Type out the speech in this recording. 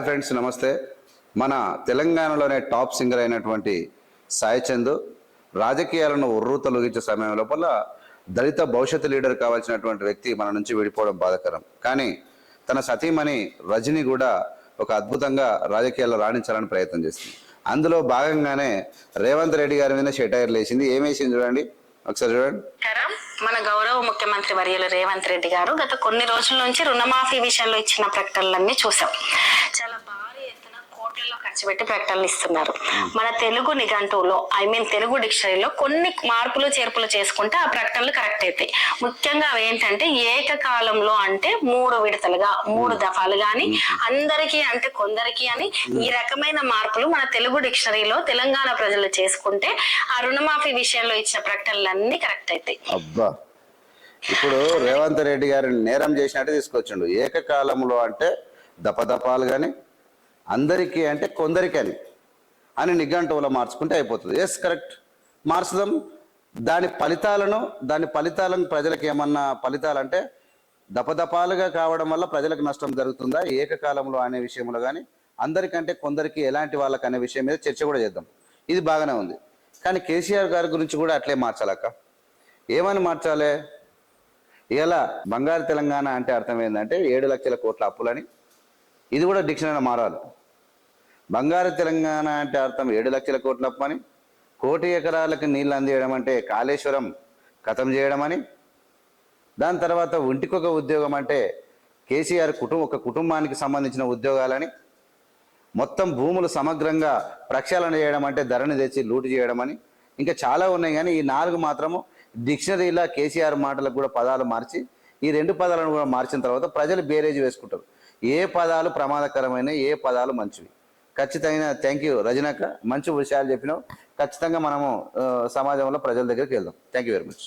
Hi friends నమస్తే. మన తెలంగాణలోనే టాప్ సింగర్ అయినటువంటి సాయి చంద్ రాజకీయాలను ఉర్రు తొలగించే సమయం లోపల దళిత భవిష్యత్తు లీడర్ కావాల్సినటువంటి వ్యక్తి మన నుంచి విడిపోవడం బాధకరం. కానీ తన సతీమణి రజని కూడా ఒక అద్భుతంగా రాజకీయాల్లో రాణించాలని ప్రయత్నం చేస్తుంది అందులో భాగంగానే రేవంత్ రెడ్డి గారి మీద షెటైర్ లేచింది ఏమేసింది చూడండి. ఒకసారి చూడండి. మన గౌరవ ముఖ్యమంత్రి వర్యులు రేవంత్ రెడ్డి గారు గత కొన్ని రోజుల నుంచి రుణమాఫీ విషయంలో ఇచ్చిన ప్రకటనలన్నీ చూసాం. ఖర్చు పెట్టి ప్రకటనలు ఇస్తున్నారు. మన తెలుగు నిఘంటువులో ఐ మీన్ తెలుగు డిక్షనరీలో కొన్ని మార్పులు చేర్పులు చేసుకుంటే ఆ ప్రకటనలు కరెక్ట్ అవుతాయి ముఖ్యంగా అవి ఏంటంటే ఏకకాలంలో అంటే మూడు విడతలుగా మూడు దఫాలు గాని అందరికీ అంటే కొందరికి అని ఈ రకమైన మార్పులు మన తెలుగు డిక్షనరీలో తెలంగాణ ప్రజలు చేసుకుంటే ఆ రుణమాఫీ విషయంలో ఇచ్చిన ప్రకటనలన్నీ కరెక్ట్ అవుతాయి అబ్బా! ఇప్పుడు రేవంత్ రెడ్డి గారు నేరం చేసినట్టు తీసుకొచ్చిండు. ఏకకాలంలో అంటే దపదపాలు కానీ అందరికీ అంటే కొందరికి అని అని నిఘంటువులో మార్చుకుంటే అయిపోతుంది. ఎస్ కరెక్ట్ మార్చుదాం. దాని ఫలితాలను దాని ఫలితాలను ప్రజలకు ఏమన్నా ఫలితాలంటే దపదపాలుగా కావడం వల్ల ప్రజలకు నష్టం జరుగుతుందా? ఏకకాలంలో అనే విషయంలో కానీ అందరికంటే కొందరికి ఎలాంటి వాళ్ళకి అనే విషయం మీద చర్చ కూడా చేద్దాం. ఇది బాగానే ఉంది. కానీ కేసీఆర్ గారి గురించి కూడా అట్లే మార్చాలక్క. ఏమని మార్చాలి? ఇలా బంగారు తెలంగాణ అంటే అర్థం ఏంటంటే ఏడు లక్షల కోట్ల అప్పులని ఇది కూడా డిక్షనరీ మారాలి. బంగారు తెలంగాణ అంటే అర్థం ఏడు లక్షల కోట్ల అప్పని కోటి ఎకరాలకు నీళ్ళు అందియడం అంటే కాళేశ్వరం ఖతం చేయడం అని దాని తర్వాత ఒంటికొక ఉద్యోగం అంటే కేసీఆర్ కుటుంబ ఒక కుటుంబానికి సంబంధించిన ఉద్యోగాలని మొత్తం భూములు సమగ్రంగా ప్రక్షాళన చేయడం అంటే ధరని తెచ్చి లూటు చేయడం అని ఇంకా చాలా ఉన్నాయి. కానీ ఈ నాలుగు మాత్రము డిక్షనరీలా కేసీఆర్ మాటలకు కూడా పదాలు మార్చి ఈ రెండు పదాలను కూడా మార్చిన తర్వాత ప్రజలు బేరేజ్ వేసుకుంటారు. ఏ పదాలు ప్రమాదకరమైన ఏ పదాలు మంచివి. ఖచ్చితంగా థ్యాంక్ యూ రజనక మంచి విషయాలు చెప్పినావు. ఖచ్చితంగా మనము సమాజంలో ప్రజల దగ్గరికి వెళ్దాం. Thank you very much